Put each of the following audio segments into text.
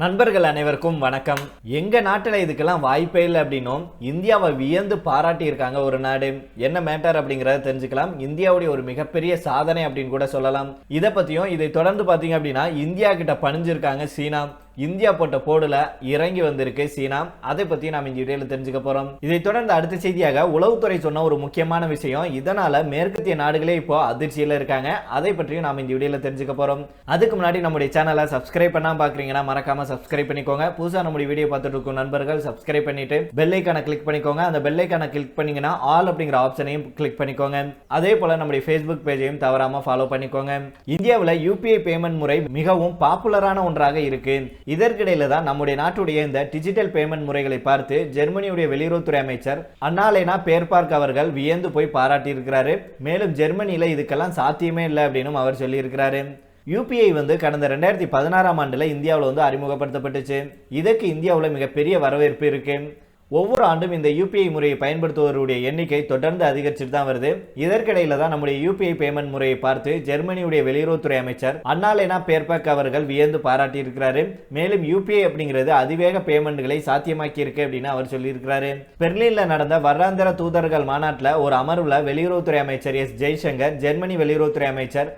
நண்பர்கள் அனைவருக்கும் வணக்கம். எங்க நாட்டில் இதுக்கெல்லாம் வாய்ப்பே இல்லை அப்படின்னும். இந்தியாவை வியந்து பாராட்டி இருக்காங்க ஒரு நாடு. என்ன மேட்டர் அப்படிங்கறத தெரிஞ்சுக்கலாம். இந்தியாவுடைய ஒரு மிகப்பெரிய சாதனை அப்படின்னு கூட சொல்லலாம். இதை பத்தியும் இதை தொடர்ந்து பாத்தீங்க அப்படின்னா இந்தியா கிட்ட பணிஞ்சிருக்காங்க சீனா. இந்தியா போட்ட போடுல இறங்கி வந்திருக்கு சீனா. அதை பத்தி நாம் இந்த வீடியோல தெரிஞ்சுக்க போறோம். இதை தொடர்ந்து அடுத்த செய்தியாக உளவுத்துறை சொன்ன ஒரு முக்கியமான விஷயம் இதனால மேற்கத்திய நாடுகளே இப்போ அதிர்ச்சியில இருக்காங்க. அதை பற்றியும் நாம் இந்த வீடியோல தெரிஞ்சுக்க போறோம். அதுக்கு முன்னாடி நம்முடைய சேனலை சப்ஸ்கிரைப் பண்ணாம பாக்குறீங்கன்னா மறக்காம சப்ஸ்கிரைப் பண்ணிக்கோங்க. புதுசா நம்முடைய வீடியோ பார்த்துட்டு இருக்கும் நண்பர்கள் சப்ஸ்கிரைப் பண்ணிட்டு பெல் ஐக்கான கிளிக் பண்ணிக்கோங்க. அந்த பெல் ஐக்கான கிளிக் பண்ணீங்கன்னா ஆல் அப்படிங்கிற ஆப்ஷனையும் கிளிக் பண்ணிக்கோங்க. அதே போல நம்முடைய ஃபேஸ்புக் பேஜையும் தவறாம ஃபாலோ பண்ணிக்கோங்க. இந்தியாவில் யூபிஐ பேமெண்ட் முறை மிகவும் பாப்புலரான ஒன்றாக இருக்கு. இதற்கிடையில தான் நம்முடைய நாட்டுடைய இந்த டிஜிட்டல் பேமெண்ட் முறைகளை பார்த்து ஜெர்மனியுடைய வெளியுறவுத்துறை அமைச்சர் அண்ணாலேனா பேர்பார்க் அவர்கள் வியந்து போய் பாராட்டியிருக்கிறாரு. மேலும் ஜெர்மனியில இதுக்கெல்லாம் சாத்தியமே இல்லை அப்படின்னு அவர் சொல்லியிருக்கிறாரு. யூபிஐ வந்து கடந்த ரெண்டாயிரத்தி பதினாறாம் ஆண்டுல இந்தியாவில் வந்து அறிமுகப்படுத்தப்பட்டுச்சு. இதற்கு இந்தியாவில் மிகப்பெரிய வரவேற்பு இருக்கு. ஒவ்வொரு ஆண்டும் இந்த யூபிஐ முறையை பயன்படுத்துவோருடைய எண்ணிக்கை தொடர்ந்து அதிகரிச்சுட்டு தான் வருது. இதற்கிடையில தான் நம்முடைய யூபிஐ பேமெண்ட் முறையை பார்த்து ஜெர்மனியுடைய வெளியுறவுத்துறை அமைச்சர் அன்னாலேனா பேர்பக் அவர்கள் வியந்து பாராட்டி இருக்கிறாரு மேலும் யூபிஐ அப்படிங்கிறது அதிவேக பேமெண்ட்களை சாத்தியமாக்கி இருக்கு அப்படின்னு அவர் சொல்லியிருக்கிறாரு. பெர்லின்ல நடந்த வருடாந்திர தூதர்கள் மாநாட்டில் ஒரு அமர்வுல வெளியுறவுத்துறை அமைச்சர் எஸ் ஜெய்சங்கர் ஜெர்மனி வெளியுறவுத்துறை அமைச்சர்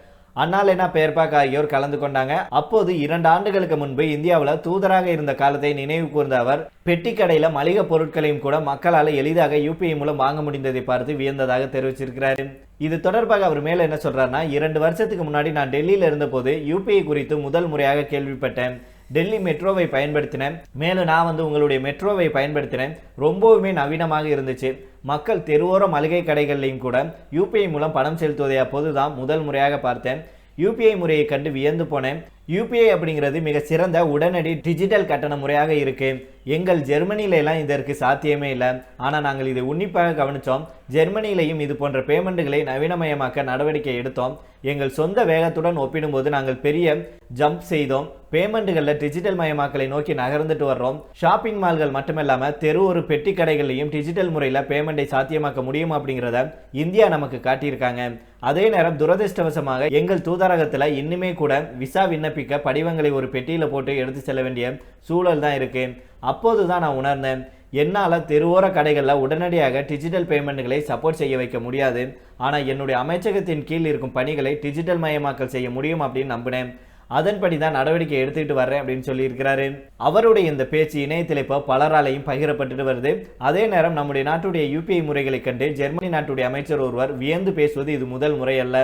அன்னாலேனா பேர்பாக் ஆகியோர் கலந்து கொண்டாங்க. அப்போது இரண்டு ஆண்டுகளுக்கு முன்பு இந்தியாவில் தூதராக இருந்த காலத்தை நினைவு கூர்ந்த அவர் பெட்டி கடையில் மளிகை பொருட்களையும் கூட மக்களால் எளிதாக யூபிஐ மூலம் வாங்க முடிந்ததை பார்த்து வியந்ததாக தெரிவிச்சிருக்கிறார். இது தொடர்பாக அவர் மேல என்ன சொல்றாருன்னா இரண்டு வருஷத்துக்கு முன்னாடி நான் டெல்லியில் இருந்தபோது யூபிஐ குறித்து முதல் முறையாக கேள்விப்பட்டேன். டெல்லி மெட்ரோவை பயன்படுத்தினேன் மேலும் நான் வந்து உங்களுடைய மெட்ரோவை பயன்படுத்தினேன் ரொம்பவுமே நவீனமாக இருந்துச்சு. மக்கள் தெருவோர மளிகை கடைகள்லையும் கூட யூபிஐ மூலம் பணம் செலுத்துவதை அப்போது தான் முதல் முறையாக பார்த்தேன். யூபிஐ முறையை கண்டு வியந்து போனேன். யூபிஐ அப்படிங்கிறது மிக சிறந்த உடனடி டிஜிட்டல் கட்டண முறையாக இருக்குது எங்கள் ஜெர்மனியிலலாம் இதற்கு சாத்தியமே இல்லை. ஆனால் நாங்கள் இதை உன்னிப்பாக கவனித்தோம். ஜெர்மனியிலையும் இது போன்ற பேமெண்ட்டுகளை நவீனமயமாக்க நடவடிக்கை எடுத்தோம். எங்கள் சொந்த வேகத்துடன் ஒப்பிடும்போது நாங்கள் பெரிய ஜம்ப் செய்தோம். பேமெண்ட்டுகளில் டிஜிட்டல் மயமாக்கலை நோக்கி நகர்ந்துட்டு வர்றோம். ஷாப்பிங் மால்கள் மட்டுமில்லாமல் தெரு ஒரு பெட்டி கடைகள்லையும் டிஜிட்டல் முறையில் பேமெண்ட்டை சாத்தியமாக்க முடியும் அப்படிங்கிறத இந்தியா நமக்கு காட்டியிருக்காங்க. அதே நேரம் துரதிருஷ்டவசமாக எங்கள் தூதரகத்தில் இன்னுமே கூட விசா விண்ணப்பிக்க படிவங்களை ஒரு பெட்டியில் போட்டு எடுத்து செல்ல வேண்டிய சூழல் தான் இருக்குது அப்போது தான் நான் உணர்ந்தேன். என்னால் தெருவோர கடைகளில் உடனடியாக டிஜிட்டல் பேமெண்ட்டுகளை சப்போர்ட் செய்ய வைக்க முடியாது. ஆனால் என்னுடைய அமைச்சகத்தின் கீழ் இருக்கும் பணிகளை டிஜிட்டல் மயமாக்கல் செய்ய முடியும் அப்படின்னு நம்பினேன். அதன்படி தான் நடவடிக்கை எடுத்துக்கிட்டு வர்றேன் அப்படின்னு சொல்லியிருக்கிறாரு. அவருடைய இந்த பேச்சு இணையத்தில் இப்போ பலராலையும் பகிரப்பட்டுட்டு வருது. அதே நேரம் நம்முடைய நாட்டுடைய யூபிஐ முறைகளை கண்டு ஜெர்மனி நாட்டுடைய அமைச்சர் ஒருவர் வியந்து பேசுவது இது முதல் முறை அல்ல.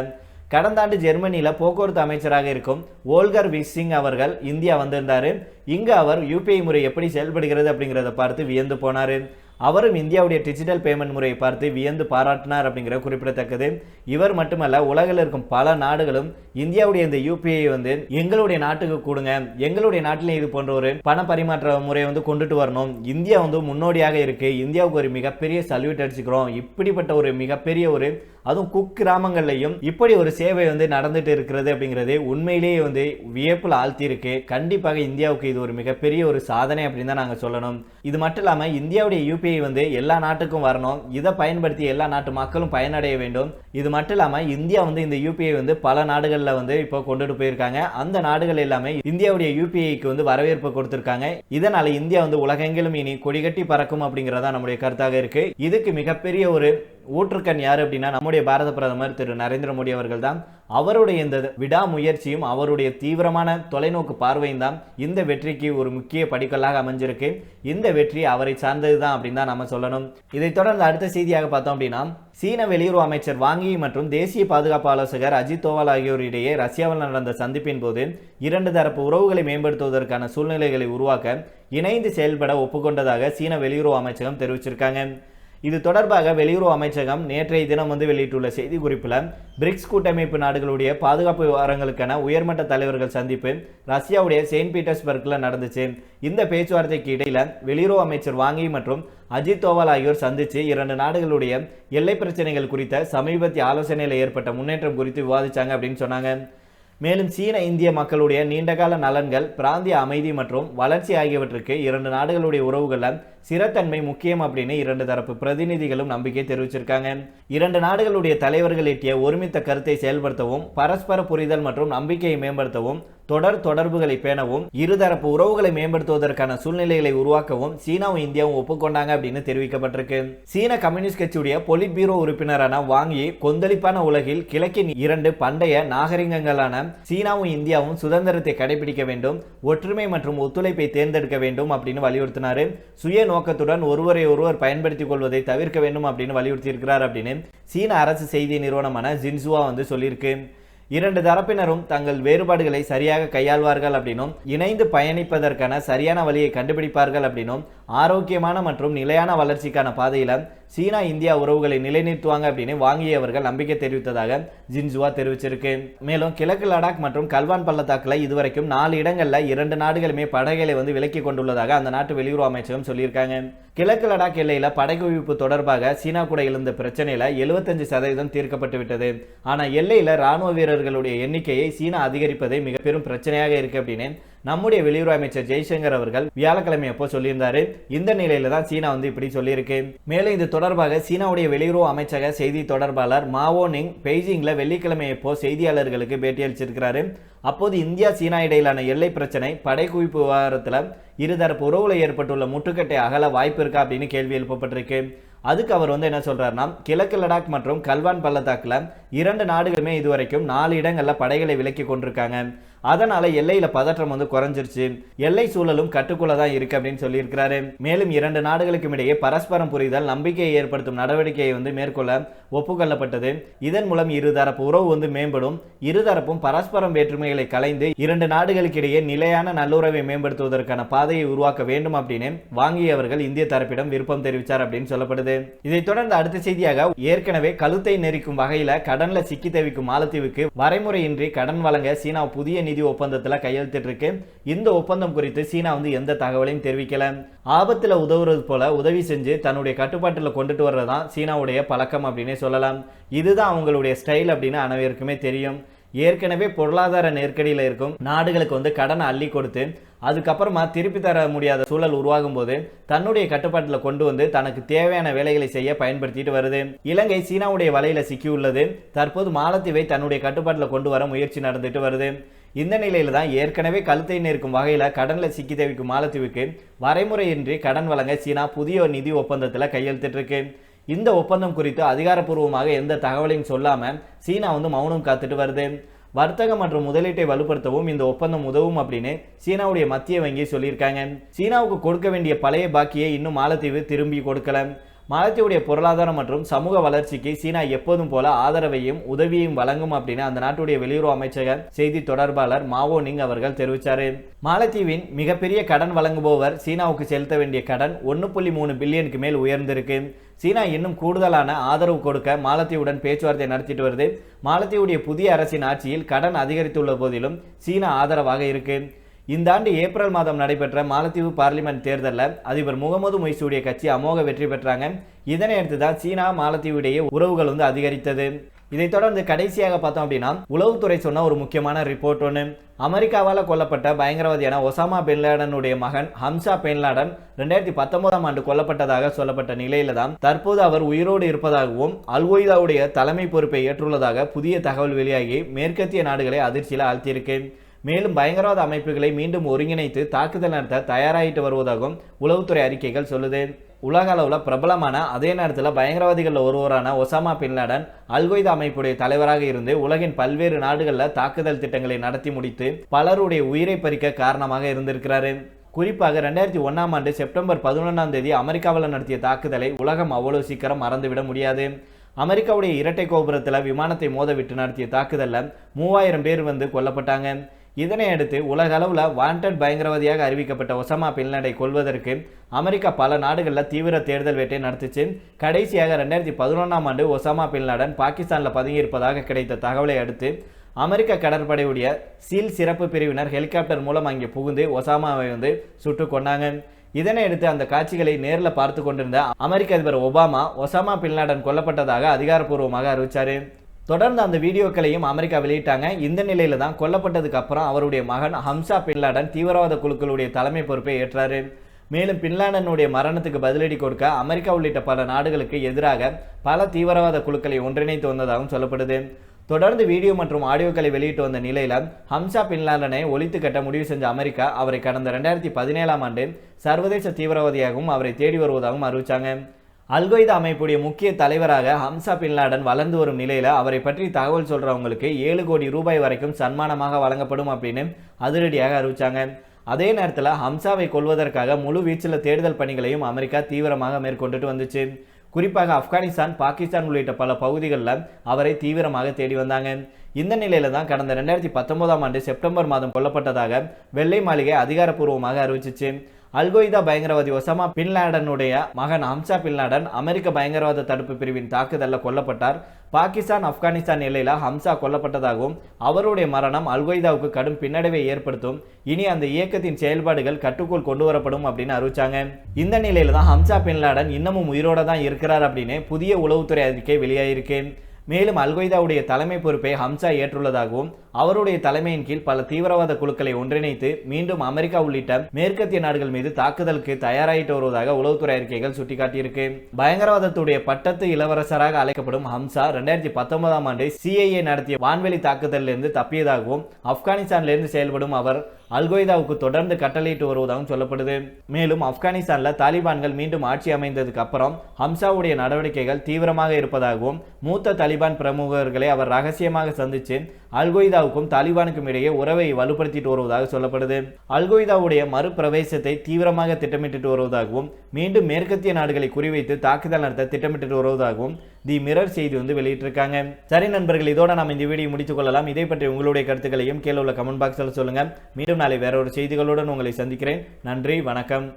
கடந்த ஆண்டு ஜெர்மனியில் போக்குவரத்து அமைச்சராக இருக்கும் ஓல்கர் விசிங் அவர்கள் இந்தியா வந்திருந்தாரு. இங்கு அவர் யூபிஐ முறை எப்படி செயல்படுகிறது அப்படிங்கிறத பார்த்து வியந்து போனார். அவரும் இந்தியாவுடைய டிஜிட்டல் பேமெண்ட் முறையை பார்த்து வியந்து பாராட்டினார் அப்படிங்கிற குறிப்பிடத்தக்கது. இவர் மட்டுமல்ல உலகில் இருக்கும் பல நாடுகளும் இந்தியாவுடைய இந்த யூபிஐ வந்து எங்களுடைய நாட்டுக்கு கொடுங்க எங்களுடைய நாட்டிலையும் இது போன்ற ஒரு பண பரிமாற்ற முறையை வந்து கொண்டுட்டு வரணும். இந்தியா வந்து முன்னோடியாக இருக்கு. இந்தியாவுக்கு ஒரு மிகப்பெரிய சல்யூட் அடிச்சுக்கிறோம். இப்படிப்பட்ட ஒரு மிகப்பெரிய ஒரு அதுவும் குக் கிராமங்கள்லையும் இப்படி ஒரு சேவை வந்து நடந்துட்டு இருக்கிறது அப்படிங்கிறது உண்மையிலேயே வந்து வியப்பில் ஆழ்த்தி இருக்கு கண்டிப்பாக இந்தியாவுக்கு இது ஒரு மிகப்பெரிய ஒரு சாதனை அப்படின்னு தான் நாங்கள் சொல்லணும். இது மட்டும் இல்லாமல் இந்தியாவுடைய யூபிஐ வந்து எல்லா நாட்டுக்கும் வரணும். இதை பயன்படுத்தி எல்லா நாட்டு மக்களும் பயனடைய வேண்டும். இது மட்டும் இல்லாமல் இந்தியா வந்து இந்த யூபிஐ வந்து பல நாடுகளில் வந்து இப்போ கொண்டுட்டு போயிருக்காங்க. அந்த நாடுகள் எல்லாமே இந்தியாவுடைய யூபிஐக்கு வந்து வரவேற்பு கொடுத்துருக்காங்க. இதனால இந்தியா வந்து உலகெங்கிலும் இனி கொடிகட்டி பறக்கும் அப்படிங்கிறதா நம்முடைய கருத்தாக இருக்கு. இதுக்கு மிகப்பெரிய ஒரு ஊற்றுக்கண் யார் அப்படின்னா நம்முடைய பாரத பிரதமர் திரு நரேந்திர மோடி அவர்கள் தான் அவருடைய இந்த விடாமுயற்சியும் அவருடைய தீவிரமான தொலைநோக்கு பார்வையும் தான் இந்த வெற்றிக்கு ஒரு முக்கிய படிக்கல்லாக அமைஞ்சிருக்கு. இந்த வெற்றி அவரை சார்ந்தது தான் அப்படின்னு தான் நம்ம சொல்லணும். இதைத் தொடர்ந்து அடுத்த செய்தியாக பார்த்தோம் அப்படின்னா சீன வெளியுறவு அமைச்சர் வாங்கி மற்றும் தேசிய பாதுகாப்பு ஆலோசகர் அஜித் தோவால் ஆகியோரிடையே ரஷ்யாவில் நடந்த சந்திப்பின் போது இரண்டு தரப்பு உறவுகளை மேம்படுத்துவதற்கான சூழ்நிலைகளை உருவாக்க இணைந்து செயல்பட ஒப்புக்கொண்டதாக சீன வெளியுறவு அமைச்சகம் தெரிவிச்சிருக்காங்க. இது தொடர்பாக வெளியுறவு அமைச்சகம் நேற்றைய தினம் வந்து வெளியிட்டுள்ள செய்தி குறிப்பில் பிரிக்ஸ் கூட்டமைப்பு நாடுகளுடைய பாதுகாப்பு விவகாரங்களுக்கான உயர்மட்ட தலைவர்கள் சந்திப்பு ரஷ்யாவுடைய செயின்ட் பீட்டர்ஸ்பர்க்கில் நடந்துச்சு. இந்த பேச்சுவார்த்தைக்கு இடையில வெளியுறவு அமைச்சர் வாங்கி மற்றும் அஜித் தோவால் ஆகியோர் சந்திச்சு இரண்டு நாடுகளுடைய எல்லை பிரச்சனைகள் குறித்த சமீபத்திய ஆலோசனையில் ஏற்பட்ட முன்னேற்றம் குறித்து விவாதிச்சாங்க அப்படின்னு சொன்னாங்க. மேலும் சீன இந்திய மக்களுடைய நீண்டகால நலன்கள் பிராந்திய அமைதி மற்றும் வளர்ச்சி ஆகியவற்றுக்கு இரண்டு நாடுகளுடைய உறவுகளில் சிறத்தன்மை முக்கியம் அப்படின்னு இரண்டு தரப்பு பிரதிநிதிகளும் நம்பிக்கை தெரிவிச்சிருக்காங்க. இரண்டு நாடுகளுடைய தலைவர்கள் எட்டிய ஒருமித்த கருத்தை செயல்படுத்தவும் பரஸ்பர புரிதல் மற்றும் நம்பிக்கையை மேம்படுத்தவும் தொடர் தொடர்புகளை பேணவும் இருதரப்பு உறவுகளை மேம்படுத்துவதற்கான சூழ்நிலைகளை உருவாக்கவும் சீனாவும் இந்தியாவும் ஒப்புக்கொண்டாங்க அப்படின்னு தெரிவிக்கப்பட்டிருக்கு. சீன கம்யூனிஸ்ட் கட்சியுடைய பொலிட் பீரோ உறுப்பினரான வாங்கி கொந்தளிப்பான உலகில் கிழக்கின் இரண்டு பண்டைய நாகரிகங்களான சீனாவும் இந்தியாவும் சுதந்திரத்தை கடைபிடிக்க வேண்டும் ஒற்றுமை மற்றும் ஒத்துழைப்பை தேர்ந்தெடுக்க வேண்டும் அப்படின்னு வலியுறுத்தினாரு. சுய நோக்கத்துடன் ஒருவரை ஒருவர் பயன்படுத்திக் கொள்வதை தவிர்க்க வேண்டும் அப்படின்னு வலியுறுத்தி இருக்கிறார் அப்படின்னு சீன அரசு செய்தி நிறுவனமான ஜின்சுவா வந்து சொல்லியிருக்கு. இரண்டு தரப்பினரும் தங்கள் வேறுபாடுகளை சரியாக கையாள்வார்கள் அப்படின்னும் இணைந்து பயணிப்பதற்கான சரியான வழியை கண்டுபிடிப்பார்கள் அப்படின்னும் ஆரோக்கியமான மற்றும் நிலையான வளர்ச்சிக்கான பாதையில் சீனா இந்தியா உறவுகளை நிலைநிறுத்துவாங்க அப்படின்னு வாங்கியவர்கள் நம்பிக்கை தெரிவித்ததாக ஜின்ஜுவா தெரிவிச்சிருக்கு. மேலும் கிழக்கு லடாக் மற்றும் கல்வான் பள்ளத்தாக்கில் இதுவரைக்கும் நாலு இடங்களில் இரண்டு நாடுகளுமே படைகளை வந்து விலக்கி கொண்டுள்ளதாக அந்த நாட்டு வெளியுறவு அமைச்சகம் சொல்லியிருக்காங்க. கிழக்கு லடாக் எல்லையில் படைகுவிப்பு தொடர்பாக சீனா கூட எழுந்த பிரச்சனையில் எழுபத்தஞ்சு சதவீதம் தீர்க்கப்பட்டு விட்டது. ஆனால் எல்லையில் ராணுவ வீரர்களுடைய எண்ணிக்கையை சீனா அதிகரிப்பதே மிக பெரும் பிரச்சனையாக இருக்கு அப்படின்னு நம்முடைய வெளியுறவு அமைச்சர் ஜெய்சங்கர் அவர்கள் வியாழக்கிழமை அப்போ சொல்லியிருந்தாரு. இந்த நிலையில தான் சீனா வந்து இப்படி சொல்லியிருக்கு. மேலும் இது தொடர்பாக சீனாவுடைய வெளியுறவு அமைச்சக செய்தி தொடர்பாளர் மாவோ நிங் பெய்ஜிங்ல வெள்ளிக்கிழமை அப்போ செய்தியாளர்களுக்கு பேட்டியளிச்சிருக்கிறாரு அப்போது இந்தியா சீனா இடையிலான எல்லை பிரச்சனை படை குவிப்பு விவகாரத்தில் இருதரப்பு உறவுல ஏற்பட்டுள்ள முட்டுக்கட்டை அகல வாய்ப்பு இருக்கா அப்படின்னு கேள்வி எழுப்பப்பட்டிருக்கு. அதுக்கு அவர் வந்து என்ன சொல்றாருன்னா கிழக்கு லடாக் மற்றும் கல்வான் பள்ளத்தாக்குல இரண்டு நாடுகளுமே இதுவரைக்கும் நாலு இடங்கள்ல படைகளை விலக்கி கொண்டிருக்காங்க. அதனால எல்லையில பதற்றம் வந்து குறைஞ்சிருச்சு. எல்லை சூழலும் கட்டுக்குள்ள தான் இருக்கு அப்படின்னு சொல்லியிருக்கிறாரு. மேலும் இரண்டு நாடுகளுக்கும் இடையே பரஸ்பரம் புரிதல் நம்பிக்கையை ஏற்படுத்தும் நடவடிக்கையை வந்து மேற்கொள்ள ஒப்புக்கொள்ளப்பட்டது. இதன் மூலம் இருதரப்பு உறவு வந்து மேம்படும். இருதரப்பும் பரஸ்பரம் வேற்றுமைகளை கலைந்து இரண்டு நாடுகளுக்கு இடையே நிலையான நல்லுறவை மேம்படுத்துவதற்கான பாதையை உருவாக்க வேண்டும் அப்படின்னு வாங்கியவர்கள் இந்திய தரப்பிடம் விருப்பம் தெரிவித்தார் அப்படின்னு சொல்லப்படுது. இதைத் தொடர்ந்து அடுத்த செய்தியாக ஏற்கனவே கழுத்தை நெரிக்கும் வகையில கடன்ல சிக்கி தவிக்கும் மாலத்தீவுக்கு வரைமுறையின்றி கடன் வழங்க சீனா புதிய நிதி ஒப்பந்தத்தில் கையெழுத்திட்டு இருக்கு இந்த ஒப்பந்தம் குறித்து சீனா வந்து எந்த தகவலையும் தெரிவிக்கல. ஆபத்தில் உதவுறது போல உதவி செஞ்சு தன்னுடைய கட்டுப்பாட்டில் கொண்டுட்டு வர்றதுதான் சீனாவுடைய பழக்கம் அப்படின்னே சொல்லலாம். இதுதான் அவங்களுடைய ஸ்டைல் அப்படின்னு அனைவருக்குமே தெரியும். ஏற்கனவே பொருளாதார நெருக்கடியில் இருக்கும். நாடுகளுக்கு வந்து கடனை அள்ளி கொடுத்து அதுக்கப்புறமா திருப்பி தர முடியாத சூழல் உருவாகும் போது தன்னுடைய கட்டுப்பாட்டில் கொண்டு வந்து தனக்கு தேவையான வேலைகளை செய்ய பயன்படுத்திட்டு வருது. இலங்கை சீனாவுடைய வலையில சிக்கியுள்ளது. தற்போது மாலத்தீவை தன்னுடைய கட்டுப்பாட்டில் கொண்டு வர முயற்சி நடந்துட்டு வருது. இந்த நிலையில் தான் ஏற்கனவே கழுத்தை நேர்க்கும் வகையில் கடனில் சிக்கி தவிக்கும் மாலத்தீவுக்கு வரைமுறையின்றி கடன் வழங்க சீனா புதிய நிதி ஒப்பந்தத்தில் கையெழுத்திட்டிருக்கு. இந்த ஒப்பந்தம் குறித்து அதிகாரப்பூர்வமாக எந்த தகவலையும் சொல்லாமல் சீனா வந்து மௌனம் காத்துட்டு வருது. வர்த்தகம் மற்றும் முதலீட்டை வலுப்படுத்தவும் இந்த ஒப்பந்தம் உதவும் அப்படின்னு சீனாவுடைய மத்திய வங்கி சொல்லியிருக்காங்க. சீனாவுக்கு கொடுக்க வேண்டிய பழைய பாக்கியை இன்னும் மாலத்தீவு திரும்பி கொடுக்கல. மாலத்தீவுடைய பொருளாதாரம் மற்றும் சமூக வளர்ச்சிக்கு சீனா எப்போதும் போல ஆதரவையும் உதவியையும் வழங்கும் அப்படின்னு அந்த நாட்டுடைய வெளியுறவு அமைச்சக செய்தி தொடர்பாளர் மாவோ நிங் அவர்கள் தெரிவித்தார் மாலத்தீவின் மிகப்பெரிய கடன் வழங்குபவர் சீனாவுக்கு செலுத்த வேண்டிய கடன் ஒன்று புள்ளி மூணு பில்லியனுக்கு மேல் உயர்ந்திருக்கு. சீனா இன்னும் கூடுதலான ஆதரவு கொடுக்க மாலத்தீவுடன் பேச்சுவார்த்தை நடத்திட்டு வருது. மாலத்தீவுடைய புதிய அரசின் ஆட்சியில் கடன் அதிகரித்துள்ள போதிலும் சீனா ஆதரவாக இருக்குது இந்த ஆண்டு ஏப்ரல் மாதம் நடைபெற்ற மாலத்தீவு பார்லிமெண்ட் தேர்தலில் அதிபர் முகமது மொய்சூடைய கட்சி அமோக வெற்றி பெற்றாங்க. இதனை அடுத்து தான் சீனா மாலத்தீவு இடையே உறவுகள் வந்து அதிகரித்தது. இதைத் தொடர்ந்து கடைசியாக பார்த்தோம் அப்படின்னா உளவுத்துறை சொன்ன ஒரு முக்கியமான ரிப்போர்ட் ஒன்று அமெரிக்காவால் கொல்லப்பட்ட பயங்கரவாதியான ஒசாமா பின்லேடனுடைய மகன் ஹம்சா பின்லேடன் ரெண்டாயிரத்தி பத்தொன்பதாம் ஆண்டு கொல்லப்பட்டதாக சொல்லப்பட்ட நிலையில தான் தற்போது அவர் உயிரோடு இருப்பதாகவும் அல்கொய்தாவுடைய தலைமை பொறுப்பை ஏற்றுள்ளதாக புதிய தகவல் வெளியாகி மேற்கத்திய நாடுகளை அதிர்ச்சியில் ஆழ்த்தியிருக்கு. மேலும் பயங்கரவாத அமைப்புகளை மீண்டும் ஒருங்கிணைத்து தாக்குதல் நடத்த தயாராகிட்டு வருவதாகவும் உளவுத்துறை அறிக்கைகள் சொல்லுது. உலக அளவில் பிரபலமான அதே நேரத்தில் பயங்கரவாதிகளில் ஒருவரான ஒசாமா பின்லாடன் அல்கொய்தா அமைப்புடைய தலைவராக இருந்து உலகின் பல்வேறு நாடுகளில் தாக்குதல் திட்டங்களை நடத்தி முடித்து பலருடைய உயிரை பறிக்க காரணமாக இருந்திருக்கிறாரு. குறிப்பாக ரெண்டாயிரத்தி ஒன்றாம் ஆண்டு செப்டம்பர் பதினொன்றாம் தேதி அமெரிக்காவில் நடத்திய தாக்குதலை உலகம் அவ்வளவு சீக்கிரம் மறந்துவிட முடியாது. அமெரிக்காவுடைய இரட்டை கோபுரத்தில் விமானத்தை மோத விட்டு நடத்திய தாக்குதலில் மூவாயிரம் பேர் வந்து கொல்லப்பட்டாங்க. இதனை அடுத்து வாண்டட் பயங்கரவாதியாக அறிவிக்கப்பட்ட ஒசாமா பின்லடை கொள்வதற்கு அமெரிக்கா பல நாடுகளில் தீவிர தேடுதல் வேட்டை நடத்துச்சு. கடைசியாக ரெண்டாயிரத்தி பதினொன்றாம் ஆண்டு ஒசாமா பின்லாடன் பாகிஸ்தானில் பதுங்கியிருப்பதாக கிடைத்த தகவலை அடுத்து அமெரிக்க கடற்படையுடைய சீல் சிறப்பு பிரிவினர் ஹெலிகாப்டர் மூலம் அங்கே புகுந்து ஒசாமாவை வந்து சுட்டு கொண்டாங்க இதனை அடுத்து அந்த காட்சிகளை நேரில் பார்த்து கொண்டிருந்த அமெரிக்க அதிபர் ஒபாமா ஒசாமா பின்லாடன் கொல்லப்பட்டதாக அதிகாரப்பூர்வமாக அறிவிச்சாரு. தொடர்ந்து அந்த வீடியோக்களையும் அமெரிக்கா வெளியிட்டாங்க. இந்த நிலையில தான் கொல்லப்பட்டதுக்கு அப்புறம் அவருடைய மகன் ஹம்சா பின்லாடன் தீவிரவாத குழுக்களுடைய தலைமை பொறுப்பை ஏற்றாரு. மேலும் பின்லாடனுடைய மரணத்துக்கு பதிலடி கொடுக்க அமெரிக்கா உள்ளிட்ட பல நாடுகளுக்கு எதிராக பல தீவிரவாத குழுக்களை ஒன்றிணைத்து வந்ததாகவும் சொல்லப்படுது. தொடர்ந்து வீடியோ மற்றும் ஆடியோக்களை வெளியிட்டு வந்த நிலையில ஹம்சா பின்லாடனை ஒழித்து கட்ட முடிவு செஞ்ச அமெரிக்கா அவரை கடந்த ரெண்டாயிரத்தி பதினேழாம் ஆண்டு சர்வதேச தீவிரவாதியாகவும் அவரை தேடி வருவதாகவும் அறிவிச்சாங்க. அல்கொய்தா அமைப்புடைய முக்கிய தலைவராக ஹம்சா பின்லாடன் வளர்ந்து வரும் நிலையில் அவரை பற்றி தகவல் சொல்கிறவங்களுக்கு ஏழு கோடி ரூபாய் வரைக்கும் சன்மானமாக வழங்கப்படும் அப்படின்னு அதிரடியாக அறிவிச்சாங்க. அதே நேரத்தில் ஹம்சாவை கொல்வதற்காக முழு வீச்சில் தேடுதல் பணிகளையும் அமெரிக்கா தீவிரமாக மேற்கொண்டுட்டு வந்துச்சு. குறிப்பாக ஆப்கானிஸ்தான் பாகிஸ்தான் உள்ளிட்ட பல பகுதிகளில் அவரை தீவிரமாக தேடி வந்தாங்க. இந்த நிலையில தான் கடந்த ரெண்டாயிரத்தி பத்தொன்பதாம் ஆண்டு செப்டம்பர் மாதம் கொல்லப்பட்டதாக வெள்ளை மாளிகை அதிகாரப்பூர்வமாக அறிவிச்சிச்சு. அல்கொய்தா பயங்கரவாதி ஒசாமா பின்லாடனுடைய மகன் ஹம்சா பின்லாடன் அமெரிக்க பயங்கரவாத தடுப்பு பிரிவின் தாக்குதலில் கொல்லப்பட்டார். பாகிஸ்தான் ஆப்கானிஸ்தான் எல்லையில் ஹம்சா கொல்லப்பட்டதாகவும் அவருடைய மரணம் அல்கொய்தாவுக்கு கடும் பின்னடைவை ஏற்படுத்தும். இனி அந்த இயக்கத்தின் செயல்பாடுகள் கட்டுக்குள் கொண்டு வரப்படும் அப்படின்னு அறிவிச்சாங்க. இந்த நிலையில தான் ஹம்சா பின்லாடன் இன்னமும் உயிரோட தான் இருக்கிறார் அப்படின்னு புதிய உளவுத்துறை அறிக்கை வெளியாயிருக்கு. மேலும் அல்கொய்தாவுடைய தலைமை பொறுப்பை ஹம்சா ஏற்றுள்ளதாகவும் அவருடைய தலைமையின் கீழ் பல தீவிரவாத குழுக்களை ஒன்றிணைத்து மீண்டும் அமெரிக்கா உள்ளிட்ட மேற்கத்திய நாடுகள் மீது தாக்குதலுக்கு தயாராகிட்டு வருவதாக உளவுத்துறை அறிக்கைகள் சுட்டிக்காட்டியிருக்கு. பயங்கரவாதத்துடைய பட்டத்து இளவரசராக அழைக்கப்படும் ஹம்சா ரெண்டாயிரத்தி பத்தொன்பதாம் ஆண்டு சிஐஏ நடத்திய வான்வெளி தாக்குதலிலிருந்து தப்பியதாகவும் ஆப்கானிஸ்தானிலிருந்து செயல்படும் அவர் அல்கொய்தாவுக்கு தொடர்ந்து கட்டளையிட்டு வருவதாகவும் சொல்லப்படுது. மேலும் ஆப்கானிஸ்தானில் தாலிபான்கள் மீண்டும் ஆட்சி அமைந்ததுக்கு அப்புறம் ஹம்சாவுடைய நடவடிக்கைகள் தீவிரமாக இருப்பதாகவும் மூத்த தாலிபான் பிரமுகர்களை அவர் ரகசியமாக சந்தித்து அல்கொய்தாவுக்கும் தாலிபானுக்கும் இடையே உறவை வலுப்படுத்திட்டு வருவதாக சொல்லப்படுது. அல்கொய்தாவுடைய மறுபிரவேசத்தை தீவிரமாக திட்டமிட்டு வருவதாகவும் மீண்டும் மேற்கத்திய நாடுகளை குறிவைத்து தாக்குதல் நடத்த திட்டமிட்டு வருவதாகவும் தி மிரர் செய்தி வந்து வெளியிட்டிருக்காங்க. சரி நண்பர்கள் இதோட நம்ம இந்த வீடியோ முடித்துக் கொள்ளலாம். இதை பற்றி உங்களுடைய கருத்துக்களையும் கீழே உள்ள கமெண்ட் பாக்ஸில் சொல்லுங்கள் மீண்டும் நாளை வேற ஒரு செய்திகளுடன் உங்களை சந்திக்கிறேன். நன்றி வணக்கம்.